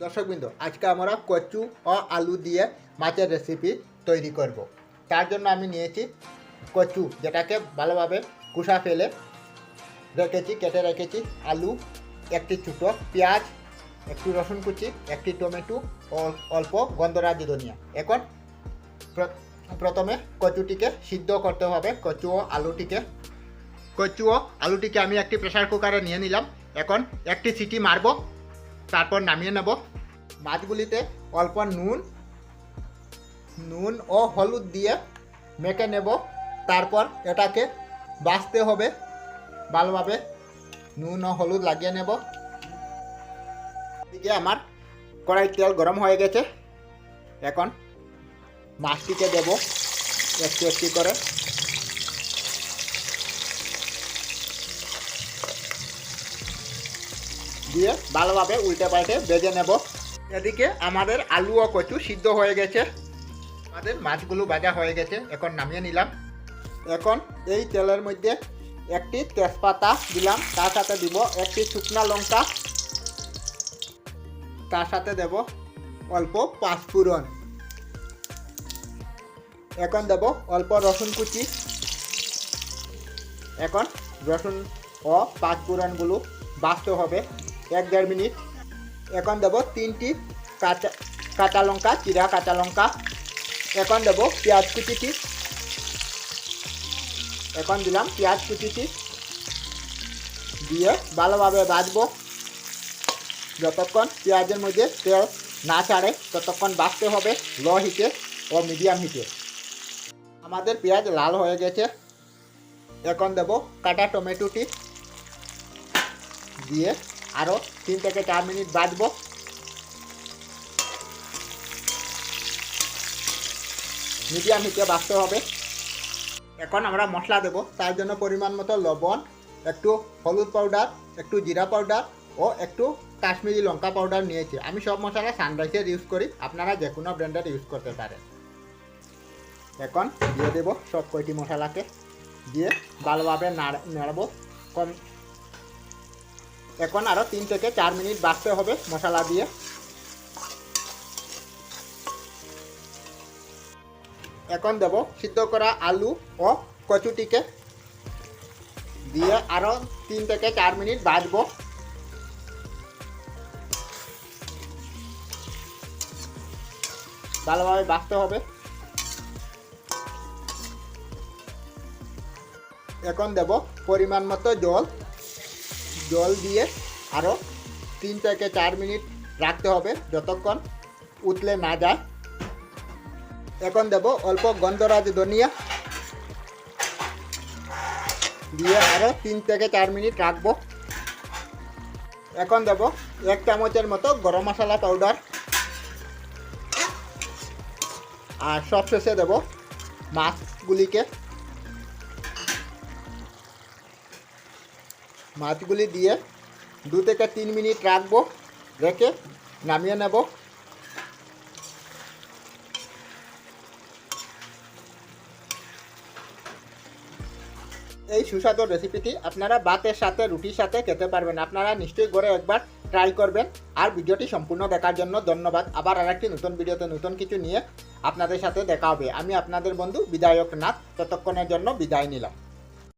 দর্শকবৃন্দ, আজকে আমরা কচু ও আলু দিয়ে মাছের রেসিপি তৈরি করব। তার জন্য আমি নিয়েছি কচু, যেটাকে ভালোভাবে কুষা ফেলে রেখেছি, কেটে রেখেছি, আলু, একটি ছোটো পেঁয়াজ, একটু রসুন কুচি, একটি টমেটো, ও অল্প গন্ধরাজি ধনিয়া। এখন প্র- প্রথমে কচুটিকে সিদ্ধ করতে হবে, কচু ও আলুটিকে। কচু ও আলুটিকে আমি একটি প্রেসার কুকারে নিয়ে নিলাম। এখন একটি সিটি মারব। তারপর নামিয়ে নেব মাছগুলিতে অল্প নুন নুন ও হলুদ দিয়ে মেখে নেব। তারপর এটাকে বাছতে হবে, ভালোভাবে নুন ও হলুদ লাগিয়ে নেব। এদিকে আমার কড়াই তেল গরম হয়ে গেছে। এখন মাছটিকে দেব একটু একটু করে। দিয়ে ভালোভাবে উল্টে পাল্টে ভেজে নেব। এদিকে আমাদের আলু ও কচু সিদ্ধ হয়ে গেছে। আমাদের মাছগুলো ভাজা হয়ে গেছে, এখন নামিয়ে নিলাম। এখন এই তেলের মধ্যে একটি তেজপাতা দিলাম, তার সাথে দিব একটি শুকনা লঙ্কা। তার সাথে দেব অল্প পাঁচফোড়ন। এখন দেব অল্প রসুন কুচি। এখন রসুন ও পাঁচফোড়নগুলো বাস্ত হবে। এক দেড় মিনিট। এখন দেব তিনটি কাঁচা কাঁচা লঙ্কা, চিরা কাঁচা লঙ্কা। এখন দেব পেঁয়াজ কুচিটি। এখন দিলাম পেঁয়াজ কুচিটি। দিয়ে ভালোভাবে বাজবো যতক্ষণ পেঁয়াজের মধ্যে তেল না ছাড়ে, ততক্ষণ বাঁচতে হবে লো হিটে ও মিডিয়াম হিটে। আমাদের পেঁয়াজ লাল হয়ে গেছে। এখন দেব কাটা টমেটোটি। দিয়ে আরও তিন থেকে চার মিনিট বাজবো মিডিয়াম হিটে বাঁচতে হবে। এখন আমরা মশলা দেব, তার জন্য পরিমাণ মতো লবণ, একটু হলুদ পাউডার একটু জিরা পাউডার ও একটু কাশ্মীরি লঙ্কা পাউডার নিয়েছি। আমি সব মশলা সানরাইসের ইউজ করি, আপনারা যে কোনো ব্র্যান্ডের ইউজ করতে পারেন। এখন দিয়ে দেব সব কয়টি মশলাকে, দিয়ে ভালোভাবে নাড়- নাড়বো। কম এখন আরও তিন থেকে চার মিনিট বাঁচতে হবে মশলা দিয়ে। এখন দেব সিদ্ধ করা আলু ও কচুটিকে। দিয়ে আরও তিন থেকে চার মিনিট বাজবো। ভালোভাবে বাঁচতে হবে। এখন দেব পরিমাণ মতো জল। জল দিয়ে আরও তিন থেকে চার মিনিট রাখতে হবে যতক্ষণ উতলে না যায়। এখন দেব অল্প গন্ধরাজ ধনিয়া দিয়ে আরও তিন থেকে চার মিনিট রাখব। এখন দেব এক চামচের মতো গরম মশলা পাউডার আর সবশেষে দেব মাছগুলিকে মাছগুলি দিয়ে দু থেকে তিন মিনিট রাখব, রেখে নামিয়ে নেব। এই সুস্বাদু রেসিপিটি আপনারা ভাতের সাথে, রুটির সাথে খেতে পারবেন। আপনারা নিশ্চয়ই করে একবার ট্রাই করবেন। আর ভিডিওটি সম্পূর্ণ দেখার জন্য ধন্যবাদ। আবার আরেকটি নতুন ভিডিওতে নতুন কিছু নিয়ে আপনাদের সাথে দেখা হবে। আমি আপনাদের বন্ধু বিধায়ক নাথ ততক্ষণের জন্য বিদায় নিলাম।